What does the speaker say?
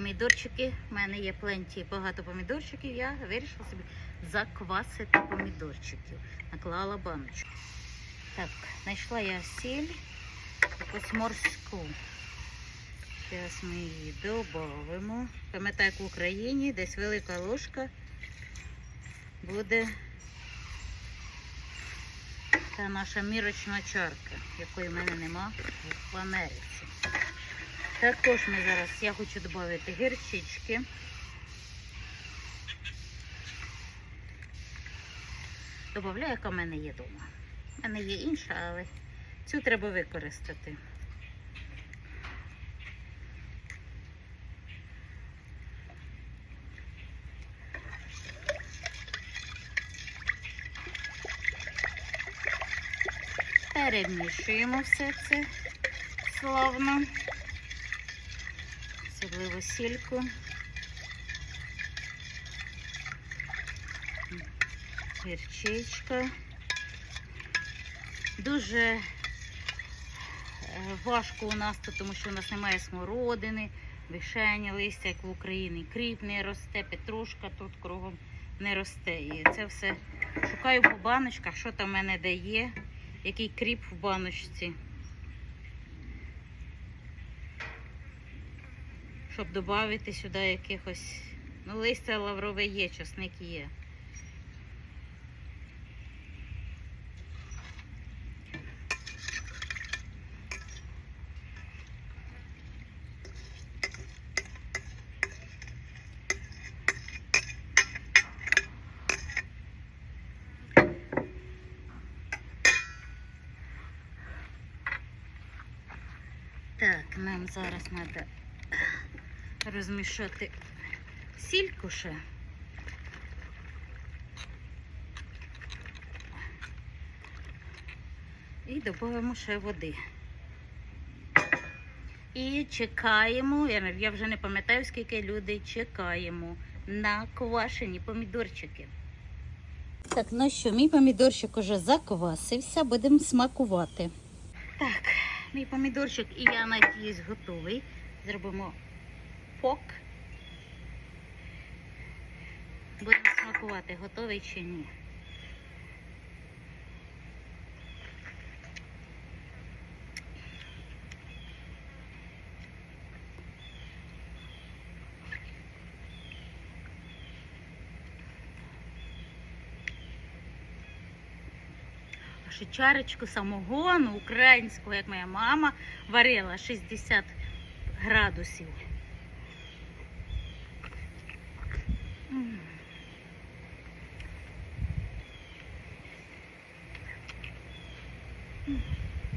помідорчики. У мене є пленті багато помідорчиків. Я вирішила собі заквасити помідорчиків. Наклала баночку. Так, знайшла я сіль, якусь морську. Зараз ми її додамо. Пам'ятаю, як в Україні десь велика ложка буде та наша мірочна чарка, якої в мене нема в Америці. Також ми зараз, я хочу додати гірчички. Добавляю, яка в мене є вдома. У мене є інша, але цю треба використати. Перемішуємо все це славно. Особливо сільку. Гірчичка. Дуже е, важко у нас тут, тому що у нас немає смородини, вишені, листя, як в Україні. Кріп не росте, петрушка тут кругом не росте. І це все шукаю по баночках, що там мене дає, який кріп в баночці. Щоб додати сюди якихось. Ну, листя лаврове є, часник є. Так, нам зараз треба розмішати сільку ще. І додаємо ще води. І чекаємо, я вже не пам'ятаю, скільки людей чекаємо на квашені помідорчики. Так, ну що, мій помідорчик уже заквасився, будемо смакувати. Так, мій помідорчик і я надіюсь готовий. Зробимо фок. Будемо смакувати, готовий чи ні. Ще чарочку самогону українського, як моя мама варила 60 градусів. Mm-hmm.